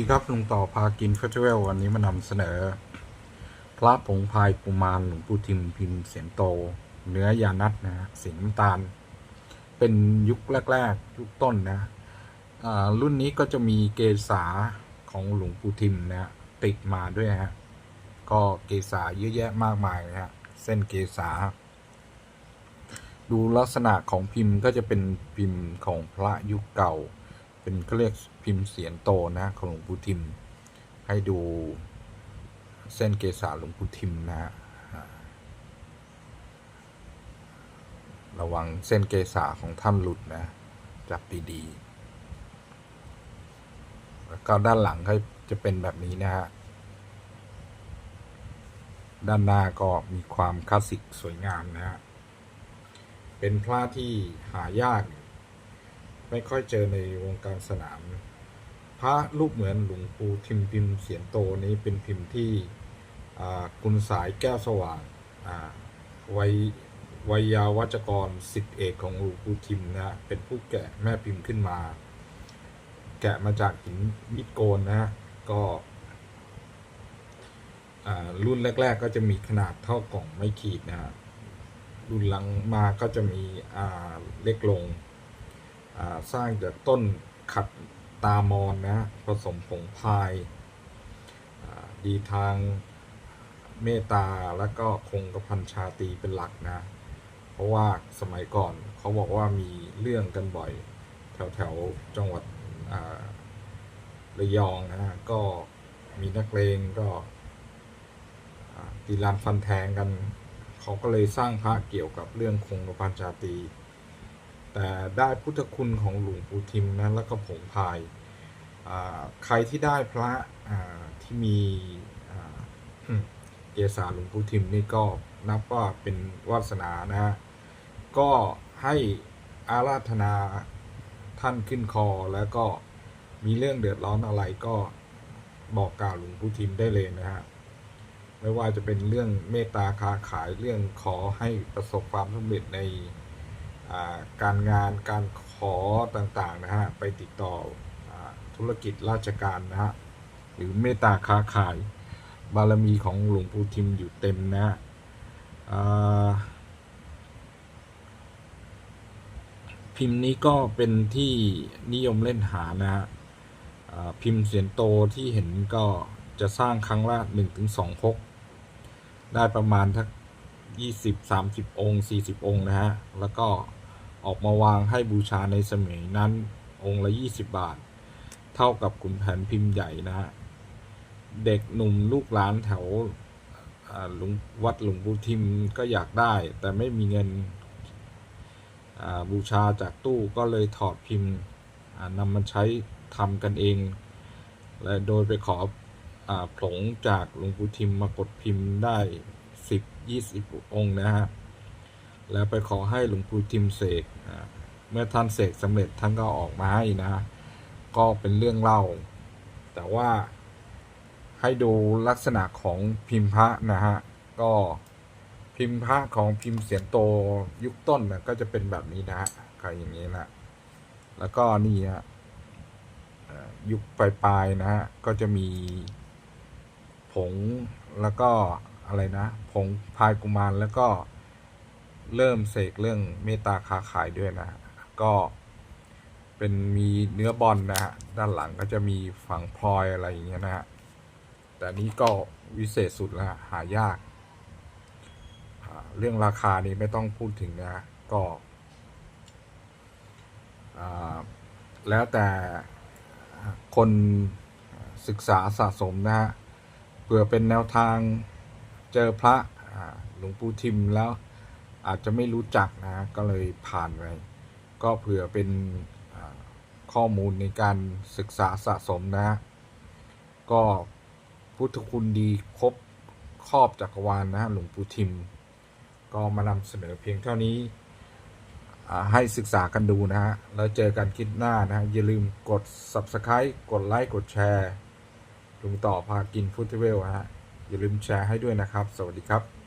ดีครับลุงต่อพากินเฟสติวัลวันนี้มานำเสนอ พระผงพายกุมารหลวงปู่ทิมพิมพ์เสียงโต เนื้อยานัดนะฮะสีน้ำตาล เป็นยุคแรก ๆ ยุคต้นนะอ่ารุ่นนี้ก็จะมีเกษาของหลวงปู่ทิมนะติดมาด้วยฮะก็เกษาเยอะแยะมากมายนะฮะเส้นเกษา ดูลักษณะของพิมพ์ก็จะเป็นพิมพ์ของพระยุคเก่า เป็นเขาเรียกพิมพ์เสียนโตนะ ของหลวงปู่ทิม ให้ดูเส้นเกษาหลวงปู่ทิมนะฮะระวังเส้นเกษาของท่านหลุดนะ จับดีๆแล้วก็ด้านหลังก็จะเป็นแบบนี้นะฮะ ด้านหน้าก็มีความคลาสสิกสวยงามนะฮะ เป็นพระที่หายาก ไม่ค่อยเจอในวงการสนาม พระรูปเหมือนหลวงปู่ทิมพิมพ์เสียนโตนี้เป็นพิมพ์ที่คุณสายแก้วสว่างวัยวัยยาวัจกรสิทธิเอกของหลวงปู่ทิมนะฮะเป็นผู้แกะแม่พิมพ์ขึ้นมา แกะมาจากหินมิดโกนนะฮะก็รุ่นแรก ๆ ก็จะมีขนาดเท่ากล่องไม่ขีดนะฮะรุ่นหลังมาก็จะมีเล็กลง สร้างจากต้นขัดตามอนนะผสมผงพาย ดีทางเมตตาแล้วก็คงกระพันชาตีเป็นหลักนะ เพราะว่าสมัยก่อนเขาบอกว่ามีเรื่องกันบ่อย แถวแถวจังหวัดระยองนะก็มีนักเลงก็ตีลานฟันแทงกัน เขาก็เลยสร้างพระเกี่ยวกับเรื่องคงกระพันชาตี แต่ได้พุทธคุณของหลวงปู่ทิมนะแล้วก็ผงพายใครที่ได้พระที่มีเกษาหลวงปู่ทิมนี่ก็นับว่าเป็นวาสนานะฮะก็ให้อาราธนาท่านขึ้นคอแล้วก็มีเรื่องเดือดร้อนอะไรก็บอกกล่าวหลวงปู่ทิมได้เลยนะฮะไม่ว่าจะเป็นเรื่องเมตตาค้าขายเรื่องขอให้ประสบความสำเร็จใน การงานการขอต่างๆนะฮะไปติดต่ออธุรกิจราชการนะฮะหรือเมตตาค้าขาย บารมีของหลวงปู่ทิมอยู่เต็มนะฮะพิมพ์นี้ก็เป็นที่นิยมเล่นหานะฮะพิมพ์เสียนโตที่เห็นก็จะสร้างครั้งละหนึ่งถึงสองคกได้ประมาณทักยี่สิบสามสิบองค์สี่สิบองค์ นะฮะ แล้วก็ ออกมาวางให้บูชาในสมัยนั้นองค์ละยี่สิบบาท เท่ากับขุนแผนพิมพ์ใหญ่นะฮะ เด็กหนุ่มลูกหลานแถวหลวงวัดหลวงปู่ทิมก็อยากได้ แต่ไม่มีเงินบูชาจากตู้ก็เลยถอดพิมพ์นำมาใช้ทำกันเอง และโดยไปขอผงจากหลวงปู่ทิมมากดพิมพ์ได้สิบยี่สิบองค์นะฮะ แล้วไปขอให้หลวงปู่ทิมเสกเมื่อท่านเสกสำเร็จท่านก็ออกมาให้นะ ก็เป็นเรื่องเล่า แต่ว่าให้ดูลักษณะของพิมพ์พระนะฮะ ก็พิมพ์พระของพิมพ์เสียงโตยุคต้นนะก็จะเป็นแบบนี้นะฮะใครอย่างนี้นะแล้วก็นี่ฮะยุคปลายๆนะฮะก็จะมีผงแล้วก็อะไรนะ ผงพายกุมารแล้วก็ เริ่มเสกเรื่องเมตตาค้าขายด้วยนะฮะก็เป็นมีเนื้อบอลนะฮะด้านหลังก็จะมีฝังพลอยอะไรอย่างเงี้ยนะฮะแต่นี้ก็วิเศษสุดแล้วฮะหายากาเรื่องราคานี้ไม่ต้องพูดถึงนะก็แล้วแต่คนศึกษาสะสมนะฮะเผื่อเป็นแนวทางเจอพระหลวงปู่ทิมแล้ว อาจจะไม่รู้จักนะ ก็เลยผ่านไป ก็เผื่อเป็นข้อมูลในการศึกษาสะสมนะ ก็พุทธคุณดีครบครอบจักรวาลนะหลวงปู่ทิม ก็มานำเสนอเพียงเท่านี้ให้ศึกษากันดูนะฮะ แล้วเจอกันคลิปหน้านะฮะอย่าลืมกด subscribe กดไลค์ กดแชร์ลุงต่อพากินฟุตเวลฮะ อย่าลืมแชร์ให้ด้วยนะครับ สวัสดีครับ